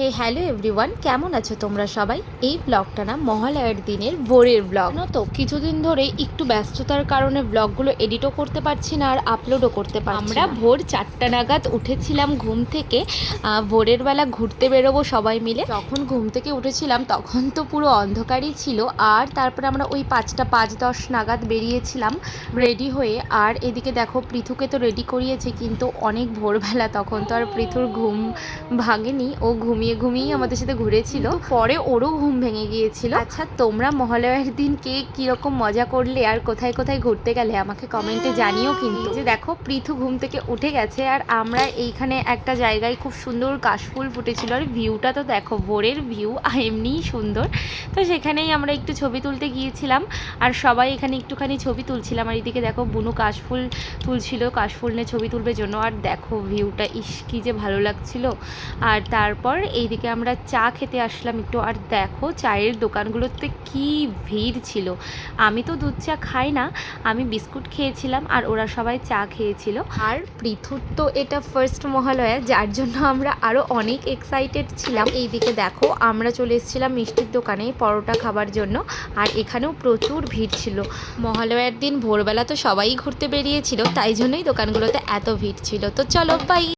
হে hello everyone কেমন আছো তোমরা সবাই? এই ব্লগটা না মহালয়ার দিনের ভোরের ব্লগ। তো কিছুদিন ধরে একটু ব্যস্ততার কারণে ব্লগগুলো এডিটও করতে পারছি না আর আপলোডও করতে পারছি আমরা ভোর চারটা নাগাদ উঠেছিলাম ঘুম থেকে। ভোরের বেলা ঘুরতে বেরোবো সবাই মিলে। যখন ঘুম থেকে উঠেছিলাম তখন তো পুরো অন্ধকারই ছিল। আর তারপরে আমরা ওই পাঁচটা পাঁচ দশ নাগাদ বেরিয়েছিলাম রেডি হয়ে। আর এদিকে দেখো পৃথুকে তো রেডি করিয়েছে কিন্তু অনেক ভোরবেলা তখন তো আর পৃথুর ঘুম ভাঙেনি। ও ঘুমিয়ে ঘুমিয়েই আমাদের সাথে ঘুরেছিল। পরে ওরও ঘুম ভেঙে গিয়েছিল। আচ্ছা তোমরা মহালয়ার দিন কে কীরকম মজা করলে আর কোথায় কোথায় ঘুরতে গেলে আমাকে কমেন্টে জানিও কিন্তু। যে দেখো পৃথু ঘুম থেকে উঠে গেছে আর আমরা এইখানে একটা জায়গায় খুব সুন্দর কাশফুল ফুটেছিল। আর ভিউটা তো দেখো ভোরের ভিউ এমনিই সুন্দর। তো সেখানেই আমরা একটু ছবি তুলতে গিয়েছিলাম আর সবাই এখানে একটুখানি ছবি তুলছিলাম। আর এদিকে দেখো বুনু কাশফুল তুলছিল কাশফুল নিয়ে ছবি তুলবে জন্য। আর দেখো ভিউটা ইস কি যে ভালো লাগছিল। আর তারপর এইদিকে আমরা চা খেতে আসলাম একটু। আর দেখো, চায়ের দোকানগুলোতে কি ভিড় ছিল। আমি তো দুধ চা খাই না, আমি বিস্কুট খেয়েছিলাম আর ওরা সবাই চা খেয়েছিল। আর পৃথুর তো এটা ফার্স্ট মহালয়া, যার জন্য আমরা আরও অনেক এক্সাইটেড ছিলাম। এইদিকে দেখো, আমরা চলে এসেছিলাম মিষ্টির দোকানে পরোটা খাবার জন্য, আর এখানেও প্রচুর ভিড় ছিল। মহালয়ার দিন ভোরবেলা তো সবাই ঘুরতে বেরিয়েছিল, তাই জন্যই দোকানগুলোতে এত ভিড় ছিল। তো চলো বাই